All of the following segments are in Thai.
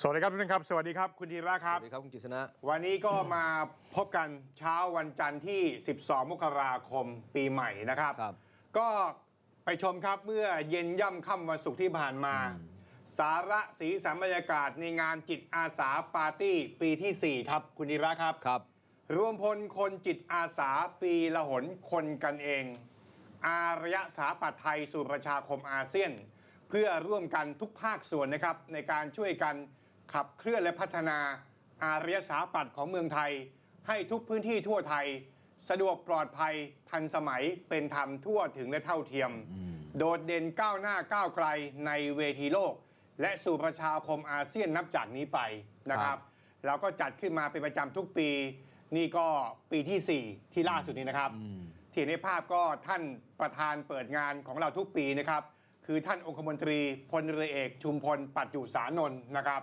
สวัสดีครับทุกท่านครับ สวัสดีครับคุณธีระคสรับวัสดีครับคุณกฤษณะ วันนี้ก็มาพบกันเช้าวันจันทร์ที่ 12 มกราคมปีใหม่นะครับครับ ก็ไปชมครับเมื่อเย็นย่ำค่ำวันศุกร์ที่ผ่านมา สาระสีสันบรรยากาศในงานจิตอาสาปาร์ตี้ปีที่ 4 ครับคุณธีระครับครับ รวมพลคนจิตอาสาปีละหนคนกันเอง อารยสถาปัตย์ไทยสู่ประชาคมอาเซียน เพื่อร่วมกันทุกภาคส่วนนะครับในการช่วยกัน ขับเคลื่อนและพัฒนาอารยสถาปัตย์ของเมืองไทย ให้ทุกพื้นที่ทั่วไทย สะดวกปลอดภัยทันสมัยเป็นธรรมทั่วถึงและเท่าเทียม โดดเด่นก้าวหน้าก้าวไกลในเวทีโลก และสู่ประชาคมอาเซียนนับจากนี้ไปนะครับ เราก็จัดขึ้นมาเป็นประจำทุกปี นี่ก็ปีที่ 4 ที่ล่าสุดนี้นะครับ ที่เห็นในภาพก็ท่านประธานเปิดงานของเราทุกปีนะครับ คือท่านองคมนตรีพลเรือเอกชุมพลปัจจุสานนท์นะครับ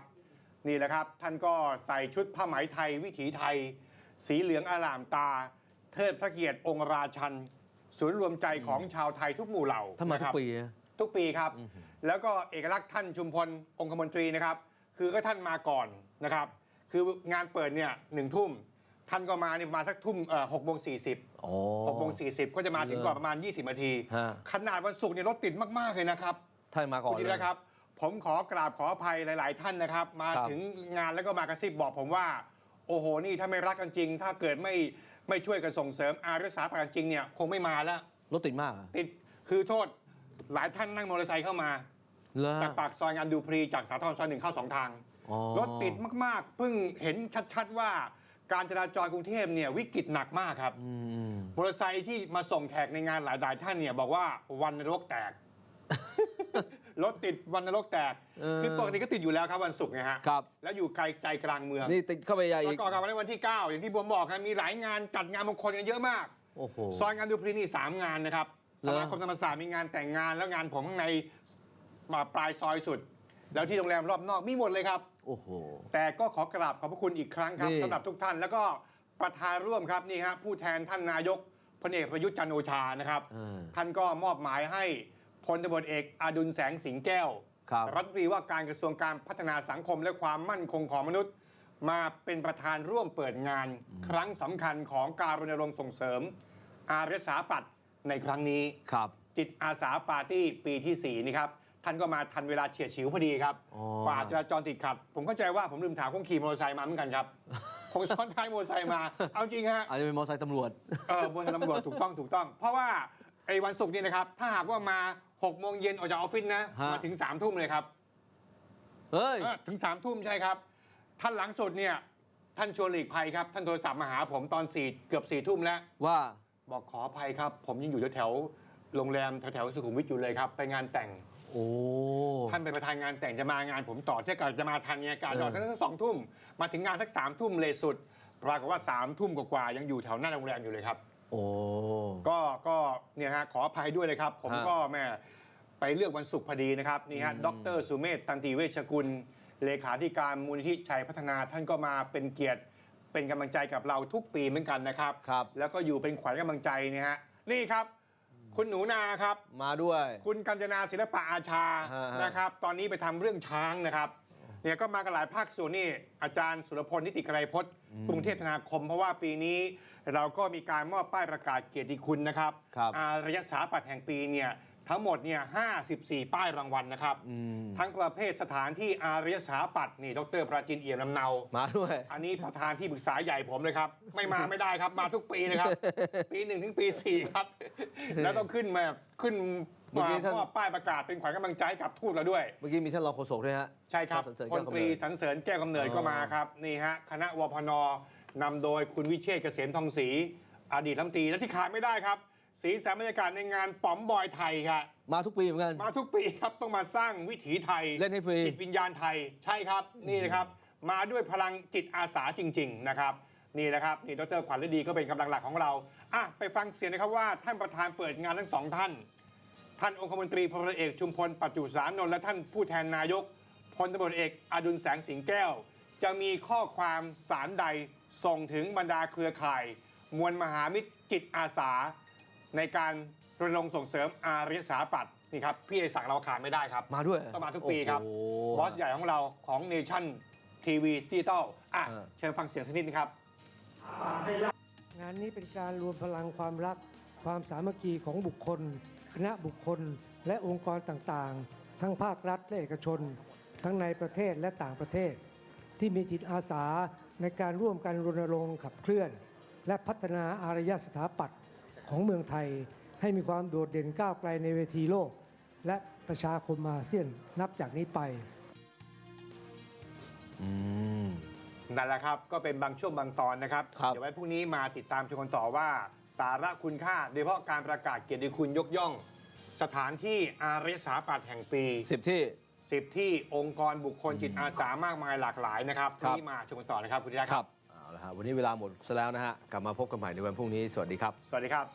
นี่แหละครับ ท่านก็ใส่ชุดผ้าไหมไทยวิถีไทย สีเหลืองอลามตา เทิดพระเกียรติองค์ราชันศูนย์รวมใจของชาวไทยทุกหมู่เหล่าถ้ามาทุนะคกรับปีนะทุกปีครับ แล้วก็เอกลักษณ์ท่านชุมพลองคมนตรีนะครับ คือก็ท่านมาก่อนนะครับ คืองานเปิดเนี่ยหนึ่งทุ่มท่านก็มาเนี่ยมาสักทุ่มหกโมงสี่สิบอ๋อหกโมงสี่สิบก็จะมาถึงก่อนประมาณ 20นาทีฮะขนาดวันศุกร์เนี่ยรถติดมาก ๆ เลยนะครับท่านมาก่อนคุณเลธียนะครับ ผมขอกราบขออภัยหลาย ๆ ท่านนะครับ มาครับ ถึงงานแล้วก็มากระซิบบอกผมว่า โอ้โหนี่ถ้าไม่รักกันจริง ถ้าเกิดไม่ไม่ช่วยกันส่งเสริมอารักษาประกันจริงเนี่ยคงไม่มาแล้วรถติดมากเหรอติดคือโทษหลายท่านนั่งมอเตอร์ไซค์เข้ามาเหรอจากปากซอยงานดูพรีจากสาทรซอยหนึ่งเข้าสองทาง อ๋อรถติดมาก ๆ เพิ่งเห็นชัด ๆ ว่าการจราจรกรุงเทพเนี่ยวิกฤตหนักมากครับ อืม มอเตอร์ไซค์ที่มาส่งแขกในงานหลายๆท่านเนี่ยบอกว่าวันนรกแตก รถติดวันนรกแตกเออคือปกติก็ติดอยู่แล้วครับวันศุกร์ไงฮะครับแล้วอยู่ไกลใจกลางเมืองนี่ติดเข้าไปใหญ่แล้อีกวก็กลับมาในวันที่ 9 อย่างที่ผมบอกครับมีหลายงานจัดงานมงคลกันเยอะมากโอ้โหซอยงานดูพรีนี่สามงานนะครับเหรสอมาคมธรรมศาสตร์มีงานแต่งงานแล้วงานผมข้างในมาปลายซอยสุด แล้วที่โรงแรมรอบนอกมีหมดเลยครับโอ้โหแต่ก็ขอกราบขอบพระคุณอีกครั้งครับนี่สำหรับทุกท่านแล้วก็ประธานร่วมครับนี่ฮะผู้แทนท่านนายกพลเอกประยุทธ์จันทร์โอชานะครับอ่าท่านก็มอบหมายให้ พลตบเอกอดุลแสงสิงแก้วครับรัฐมนตรีว่าการกระทรวงการพัฒนาสังคมและความมั่นคงของมนุษย์ มาเป็นประธานร่วมเปิดงาน ครั้งสำคัญของการรณรงค์ส่งเสริม อารยสถาปัตย์ในครั้งนี้ครับจิตอาสาปาร์ตี้ปีที่ 4 นี่ครับ ท่านก็มาทันเวลาเฉียดฉิวพอดีครับอ๋อฝ่าจราจรติดขัด ผมเข้าใจว่าผมลืมถามคงขี่มอเตอร์ไซค์มาเหมือนกันครับคงซ้อนท้ายมอเตอร์ไซค์มา เอาจริงฮะอาจจะเป็นมอเตอร์ไซค์ตำรวจเออบนตำรวจถูกต้องถูกต้อง เพราะว่าไอ้วันศุกร์นี่นะครับ ถ้าหากว่ามา 6โมงเย็นออกจากออฟฟิศนะ ฮะ มาถึง3ามทุ่มเลยครับเฮ้ย เออถึง3ามทุ่มใช่ครับ ท่านหลังสุดเนี่ยท่านชวนหลีกภัยครับ ท่านโทรศัพท์มาหาผมตอนสี่เกือบสี่ทุ่มแล้ว ว่า บอกขออภัยครับ ผมยังอยู่แถวๆโรงแรมแถวๆสุขุมวิทอยู่เลยครับ ไปงานแต่ง โอ้ ท่านเป็นประธานงานแต่งจะมางานผมต่อถ้าเกิดจะมาทันเนี่ยการจอดเออทั้งสองทุ่มมาถึงงานสักสามทุ่มเลยสุด ปรากฏว่าสามทุ่มกว่าๆยังอยู่แถวหน้าโรงแรมอยู่เลยครับ โอ้ก็ก็เนี่ยฮะขออภัยด้วยเลยครับ ผมฮะก็แม่ไปเลือกวันศุกร์พอดีนะครับนี่ฮะอืมดรสุเมธตันติเวชกุล เลขาธิการมูลนิธิชัยพัฒนาท่านก็มาเป็นเกียรติเป็นกำลังใจกับเราทุกปีเหมือนกันนะครับ ครับ แล้วก็อยู่เป็นขวัญกำลังใจเนี่ยฮะนี่ครับ คุณหนูนาครับ มาด้วย คุณกัญจนาศิลปะอาชาฮะฮะ นะครับ ตอนนี้ไปทำเรื่องช้างนะครับเนี่ยก็มากันหลายภาคส่วนนี่อาจารย์สุรพลนิติไกรพจน์กรุงเทพธนาคม เพราะว่าปีนี้ เราก็มีการมอบป้ายประกาศเกียรติคุณนะครับครับอารยสถาปัตย์แห่งปีเนี่ยทั้งหมดเนี่ย54 ป้ายรางวัลนะครับอืมทั้งประเภทสถานที่อารยสถาปัตย์นี่ ดรปราจินเอี่ยมลำเนา มาด้วย อันนี้ประธานที่ปรึกษาใหญ่ผมเลยครับ ไม่มาไม่ได้ครับ มาทุกปีนะครับ ปีหนึ่งถึงปีสี่ครับ แล้วต้องขึ้นมาขึ้นเมื่อมากี้ท่านมอบป้ายประกาศเป็นขวัญกำลังใจให้กับทูตเราด้วย เมื่อกี้มีท่านรองโฆษกด้วยฮะ ใช่ครับท่านสรรเสริญพลแก้วกำตเนิรีดสรรเสริญแก้วกำเนิดอ๋อก็มาครับ นี่ฮะ คณะวพน นำโดยคุณวิเชษฐ์เกษมทองศรีอดีตรัฐมนตรีและที่ขาดไม่ได้ครับ สีสันบรรยากาศในงานป๋อมบอยไทยครับมาทุกปีเหมือนกัน มาทุกปีครับต้องมาสร้างวิถีไทยเล่นให้ฟรีจิตวิญญาณไทยใช่ครับนี่นะครับ มาด้วยพลังจิตอาสาจริง ๆ นะครับ นี่นะครับนี่ดรขวัญฤดีก็เป็นกำลังหลักของเราอะไปฟังเสียงนะครับว่าท่านประธานเปิดงานทั้งสองท่าน ท่านองคมนตรีพลเอกชุมพลปัจจุสานนท์และท่านผู้แทนนายกพลตำรวจเอกอดุลแสงสิงแก้ว จะมีข้อความสารใด ส่งถึงบรรดาเครือข่าย มวลมหามิตรจิตอาสา ในการรณรงค์ส่งเสริมอารยสถาปัตย์นี่ครับ พี่ไอสั่งเราขาดไม่ได้ครับมาด้วยต้องมาทุกปีครับ โอ้โห บอสใหญ่ของเราของเนชั่นทีวีดิจิตอลอะเออ เชิญฟังเสียงสักนิดนึงครับ งานนี้เป็นการรวมพลังความรัก ความสามัคคีของบุคคล คณะบุคคล และองค์กรต่างๆ ทั้งภาครัฐและเอกชน ทั้งในประเทศและต่างประเทศ ที่มีจิตอาสา ในการร่วมกันรณรงค์ขับเคลื่อน และพัฒนาอารยสถาปัตย์ของเมืองไทย ให้มีความโดดเด่นก้าวไกลในเวทีโลก และประชาคมอาเซียนนับจากนี้ไป อืม นั่นแหละครับ ก็เป็นบางช่วงบางตอนนะครับ ครับเดี๋ยวไว้พรุ่งนี้มาติดตามชมกันต่อว่า สาระคุณค่า โดยเฉพาะการประกาศเกียรติคุณยกย่อง สถานที่อารยสถาปัตย์แห่งปี สิบที่ 10 ที่องค์กรบุคคลจิตอาสามากมายหลากหลายนะครับพครัรุ่งบนี้มาชมกันต่อนะครับคุณธีระครับ เอาละฮะวันนี้เวลาหมดซะแล้วนะฮะ กลับมาพบกันใหม่ในวันพรุ่งนี้ สวัสดีครับ สวัสดีครับ